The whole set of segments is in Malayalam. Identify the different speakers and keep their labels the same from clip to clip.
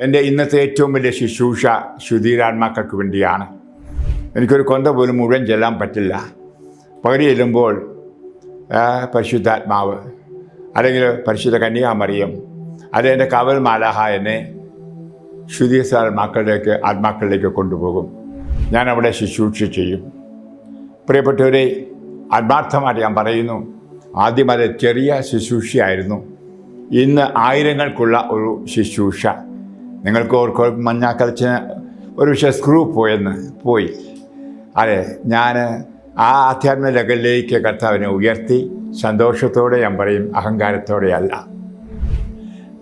Speaker 1: എന്റെ ഇന്നത്തെ ഏറ്റവും വലിയ ശുശ്രൂഷ ശുദ്ധീരാത്മാക്കൾക്ക് വേണ്ടിയാണ്. എനിക്കൊരു കൊന്ത പോലും മുഴുവൻ ചെല്ലാൻ പറ്റില്ല. പകുതി ചെല്ലുമ്പോൾ പരിശുദ്ധാത്മാവ് അല്ലെങ്കിൽ പരിശുദ്ധ കന്യാമറിയം അല്ലെങ്കിൽ എന്റെ കവൽ മാലാഹ എന്നെ ശുദ്ധീസാത്മാക്കളിലേക്ക് ആത്മാക്കളിലേക്ക് കൊണ്ടുപോകും. ഞാൻ അവിടെ ശുശ്രൂഷ ചെയ്യും. പ്രിയപ്പെട്ടവരെ ആത്മാർത്ഥമായിട്ട് ഞാൻ പറയുന്നു ആദ്യം അത് ചെറിയ ശുശ്രൂഷയായിരുന്നു. ഇന്ന് ആയിരങ്ങൾക്കുള്ള ഒരു ശുശ്രൂഷ. നിങ്ങൾക്ക് ഓർക്കോ മഞ്ഞാക്കലച്ചിന് ഒരു പക്ഷേ സ്ക്രൂ പോയെന്ന് പോയി. അതെ ഞാൻ ആ ആധ്യാത്മിക ലെവലിലേക്ക് കർത്താവിനെ ഉയർത്തി സന്തോഷത്തോടെ ഞാൻ പറയും അഹങ്കാരത്തോടെയല്ല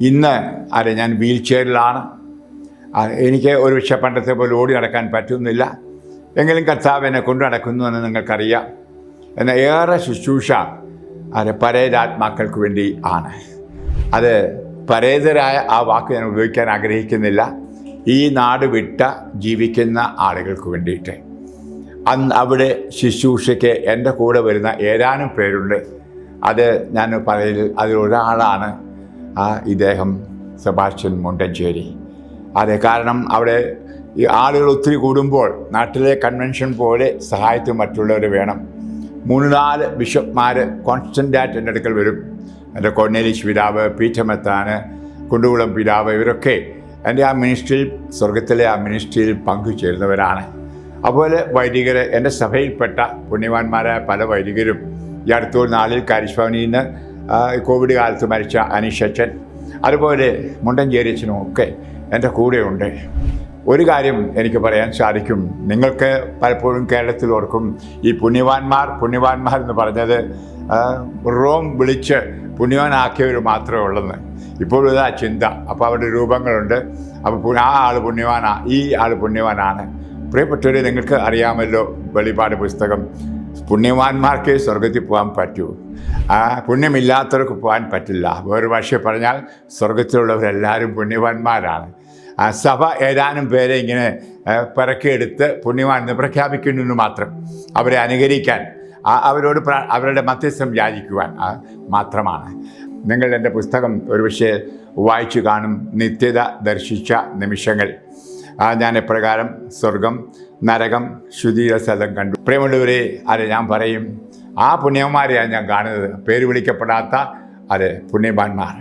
Speaker 1: ഇന്ന് അതെ ഞാൻ വീൽ ചെയറിലാണ്. എനിക്ക് ഒരു പക്ഷേ പണ്ടത്തെ പോലെ ഓടി നടക്കാൻ പറ്റുന്നില്ല. എങ്കിലും കർത്താവ് എന്നെ കൊണ്ടു നടക്കുന്നു എന്ന് നിങ്ങൾക്കറിയാം. എന്നാൽ ഏറെ ശുശ്രൂഷ അത് പരേതാത്മാക്കൾക്ക് വേണ്ടി ആണ്. അത് പരേതരായ ആ വാക്ക് ഞാൻ ഉപയോഗിക്കാൻ ആഗ്രഹിക്കുന്നില്ല. ഈ നാട് വിട്ട ജീവിക്കുന്ന ആളുകൾക്ക് വേണ്ടിയിട്ട്. അന്ന് അവിടെ ശുശ്രൂഷയ്ക്ക് എന്റെ കൂടെ വരുന്ന ഏതാനും പേരുണ്ട്. അത് ഞാൻ പറയൽ അതിലൊരാളാണ് ആ ഇദ്ദേഹം സെബാസ്റ്റ്യൻ മുണ്ടഞ്ചേരി. അതെ കാരണം അവിടെ ഈ ആളുകൾ ഒത്തിരി കൂടുമ്പോൾ നാട്ടിലെ കൺവെൻഷൻ പോലെ സഹായത്തിന് മറ്റുള്ളവർ വേണം. മൂന്ന് നാല് ബിഷപ്പ്മാർ കോൺസ്റ്റന്റായിട്ട് എന്റെ അടുക്കൽ വരും. എന്റെ കൊന്നേലീശ് പിതാവ് പീഠമെത്താന് കുണ്ടുകുളം പിതാവ് ഇവരൊക്കെ എന്റെ ആ മിനിസ്ട്രിയിൽ സ്വർഗത്തിലെ ആ മിനിസ്ട്രിയിൽ പങ്കുചേരുന്നവരാണ്. അതുപോലെ വൈദികർ എന്റെ സഭയിൽപ്പെട്ട പുണ്യവാന്മാരായ പല വൈദികരും ഈ അടുത്തൊരു നാളിൽ കാരിശ്വാനിയിൽ നിന്ന് കോവിഡ് കാലത്ത് മരിച്ച അനീഷച്ചൻ അതുപോലെ മുണ്ടഞ്ചേരി അച്ഛനും ഒക്കെ എന്റെ കൂടെയുണ്ട്. ഒരു കാര്യം എനിക്ക് പറയാൻ സാധിക്കും. നിങ്ങൾക്ക് പലപ്പോഴും കേരളത്തിൽ ഓർക്കും ഈ പുണ്യവാന്മാർ പുണ്യവാന്മാർ എന്ന് പറഞ്ഞത് റോം വിളിച്ച് പുണ്യവാനാക്കിയവർ മാത്രമേ ഉള്ളെന്ന്. ഇപ്പോഴും ഇതാ ചിന്ത. അപ്പോൾ അവരുടെ രൂപങ്ങളുണ്ട്. അപ്പോൾ ആ ആൾ പുണ്യവാനാണ് ഈ ആൾ പുണ്യവാനാണ്. പ്രിയപ്പെട്ടവരെ നിങ്ങൾക്ക് അറിയാമല്ലോ വെളിപാട് പുസ്തകം. പുണ്യവാന്മാർക്ക് സ്വർഗത്തിൽ പോകാൻ പറ്റൂ. ആ പുണ്യമില്ലാത്തവർക്ക് പോകാൻ പറ്റില്ല. വേറെ ഭാഷ പറഞ്ഞാൽ സ്വർഗത്തിലുള്ളവരെല്ലാവരും പുണ്യവാന്മാരാണ്. ആ സഭ ഏതാനും പേരെ ഇങ്ങനെ പിറക്കിയെടുത്ത് പുണ്യവാൻ എന്ന് പ്രഖ്യാപിക്കുന്നു മാത്രം. അവരെ അനുകരിക്കാൻ അവരോട് അവരുടെ മധ്യസ്ഥം യാചിക്കുവാൻ മാത്രമാണ്. നിങ്ങൾ എന്റെ പുസ്തകം ഒരുപക്ഷെ വായിച്ചു കാണും. നിത്യത ദർശിച്ച നിമിഷങ്ങൾ. ആ ഞാൻ എപ്രകാരം സ്വർഗം നരകം ശുചീര സ്ഥലം കണ്ടു. പ്രിയമുള്ളവരെ അത് ഞാൻ പറയും ആ പുണ്യന്മാരെയാണ് ഞാൻ കാണുന്നത്. പേര് വിളിക്കപ്പെടാത്ത അതെ പുണ്യവാന്മാർ